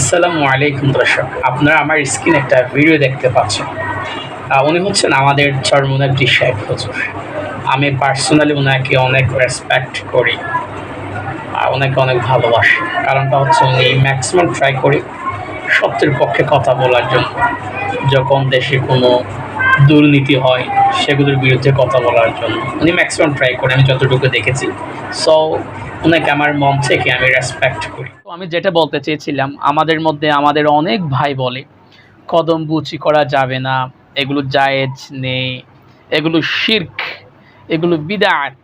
আসসালামু আলাইকুম দর্শক, আপনারা আমার স্ক্রিনে একটা ভিডিও দেখতে পাচ্ছেন। উনি হচ্ছেন আমাদের চরমুনার সাহেব হুজুর। আমি পার্সোনালি ওনাকে অনেক রেসপেক্ট করি, আর ওনাকে অনেক ভালোবাসি। কারণটা হচ্ছে উনি ম্যাক্সিমাম ট্রাই করি সত্যের পক্ষে কথা বলার জন্য। যখন দেশে কোনো দুর্নীতি হয়, সেগুলোর বিরুদ্ধে কথা বলার জন্য। উনি ম্যাক্সিমাম ট্রাই করে, আমি যতটুকু দেখেছি। সো ওনাকে আমার মন থেকে আমি রেসপেক্ট করি। তো আমি যেটা বলতে চেয়েছিলাম, আমাদের মধ্যে আমাদের অনেক ভাই বলে, কদম বুচি করা যাবে না, এগুলো জায়েজ নেই, এগুলো শির্ক, এগুলো বিদাত।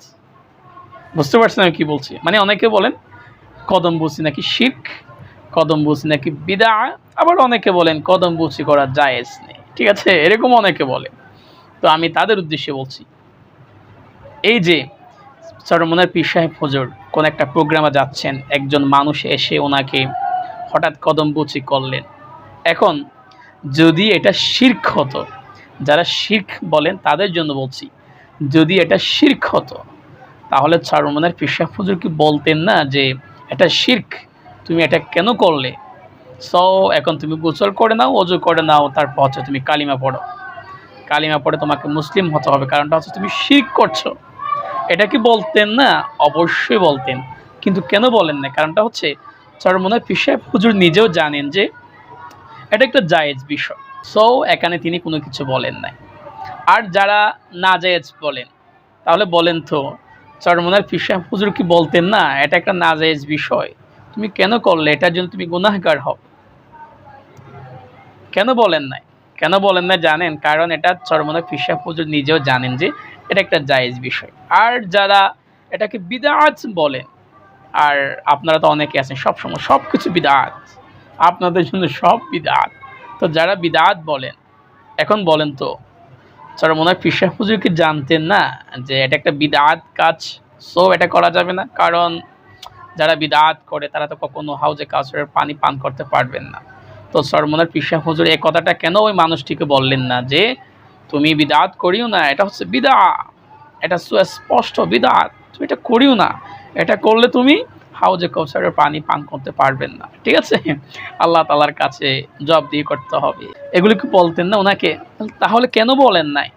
বুঝতে পারছেন আমি কি বলছি? মানে অনেকে বলেন, কদম বুচি নাকি শির্ক, কদম বুচি নাকি বিদা আবার অনেকে বলেন, কদম বুচি করা জায়েজ নেই। ঠিক আছে? এরকম অনেকে বলে। তো আমি তাদের উদ্দেশ্যে বলছি, এই যে চরমনের পীর সাহেব হুজুর, কোন একটা প্রোগ্রামে যাচ্ছেন, একজন মানুষ এসে ওনাকে হঠাৎ কদম বুচি করলেন। এখন, যদি এটা শির্ক হতো, যারা শির্ক বলেন তাদের জন্য বলছি, যদি এটা শির্ক হতো, তাহলে চরমনের পীর সাহেব হুজুর কি বলতেন না যে, এটা শির্ক? তুমি এটা কেন করলে? সো এখন তুমি গোসল করে নাও, অজু করে নাও, তারপর হচ্ছে তুমি কালিমা পড়ো। কালিমা পড়ে তোমাকে মুসলিম হতে হবে, কারণটা হচ্ছে তুমি শির্ক করছ। এটা কি বলতেন না? অবশ্যই বলতেন। কিন্তু কেন বলেন না? কারণটা হচ্ছে চরমনে পিসাব হুজুর নিজেও জানেন যে এটা একটা জায়েজ বিষয়। সো এখানে তিনি কোনো কিছু বলেন নাই। আর যারা না জায়েজ বলেন, তাহলে বলেন তো চরমনের পিসাব হুজুর কি বলতেন না? এটা একটা না জায়েজ বিষয়। তুমি কেন করলে? এটার জন্য তুমি গুনাহগার হও। কেন বলেন নাই? কেন বলেন না জানেন? কারণ এটা চরমনে পিসাব হুজুর নিজেও জানেন যে এটা একটা জায়েজ বিষয়। আর যারা এটাকে বিদাত বলেন আর আপনারা তো অনেকে আছেন, সবসময় সব কিছু বিদাত। আপনাদের জন্য সব বিদাত। তো যারা বিদাত বলেন, এখন বলেন তো স্যার মনে হয় পিসা হুজুর কি জানতেন না যে এটা একটা বিদাত কাজ সো এটা করা যাবে না। কারণ যারা বিদাত করে, তারা তো কখনো হাউজে কাউসারের পানি পান করতে পারবেন না। তো সরমনের পিসা হুজুর এই কথাটা কেন ওই মানুষটিকে বললেন না যে, তুমি বিদাত করিও না, এটা হচ্ছে বিদা এটা সুস্পষ্ট বিদাত। তুমি এটা করিও না। এটা করলে তুমি হাউজে কৌসারের পানি পান করতে পারবেন না। ঠিক আছে? আল্লাহ তালার কাছে জব দিয়ে করতে হবে। এগুলি কি বলতেন না ওনাকে? তাহলে কেন বলেন নাই?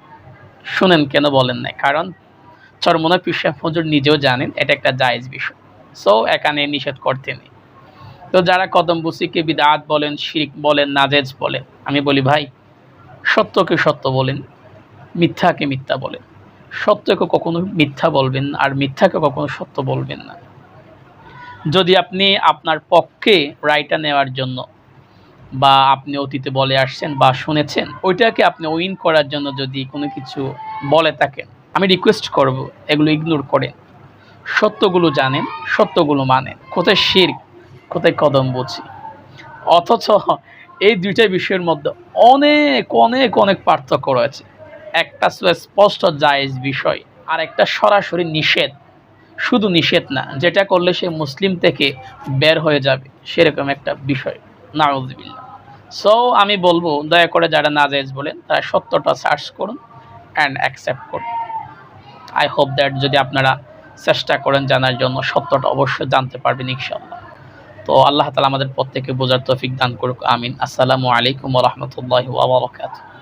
শুনেন, কেন বলেন নাই? কারণ চরমনা পিসা ফজর নিজেও জানেন, এটা একটা জায়েজ বিষয়। সো, এখানে নিষেধ করতেনি তো যারা কদম বুসিকে বিদাত বলেন, শিরিক বলেন, নাজেজ বলেন, আমি বলি, ভাই, সত্যকে সত্য বলেন, মিথ্যাকে মিথ্যা বলেন। সত্যকে কখনো মিথ্যা বলবেন আর মিথ্যাকে কখনো সত্য বলবেন না। যদি আপনি আপনার পক্ষে রায়টা নেওয়ার জন্য বা আপনি অতীতে বলে আসছেন বা শুনেছেন, ওইটাকে আপনি উইন করার জন্য যদি কোনো কিছু বলে থাকেন, আমি রিকোয়েস্ট করব এগুলো ইগনোর করেন। সত্যগুলো জানেন, সত্যগুলো মানেন। কোথায় শির কোথায় কদম বুঝি। অথচ এই দুইটা বিষয়ের মধ্যে অনেক অনেক অনেক পার্থক্য রয়েছে। একটা স্পষ্ট জায়েজ বিষয়, আর একটা সরাসরি নিষেধ। শুধু নিষেধ না, যেটা করলে সে মুসলিম থেকে বের হয়ে যাবে, সেরকম একটা বিষয়। নাউজবিল্লা সো আমি বলব, দয়া করে যারা নাজায়েজ বলেন, তারা সত্যটা সার্চ করুন অ্যান্ড অ্যাকসেপ্ট করুন। আই হোপ দ্যাট যদি আপনারা চেষ্টা করেন জানার জন্য, সত্যটা অবশ্যই জানতে পারবেন ইনশাল্লাহ তো আল্লাহ তালা আমাদের প্রত্যেকে বোঝার তৌফিক দান করুক, আমিন। আসসালামু আলাইকুম রহমতুল্লাহ ওবরাকাতুহ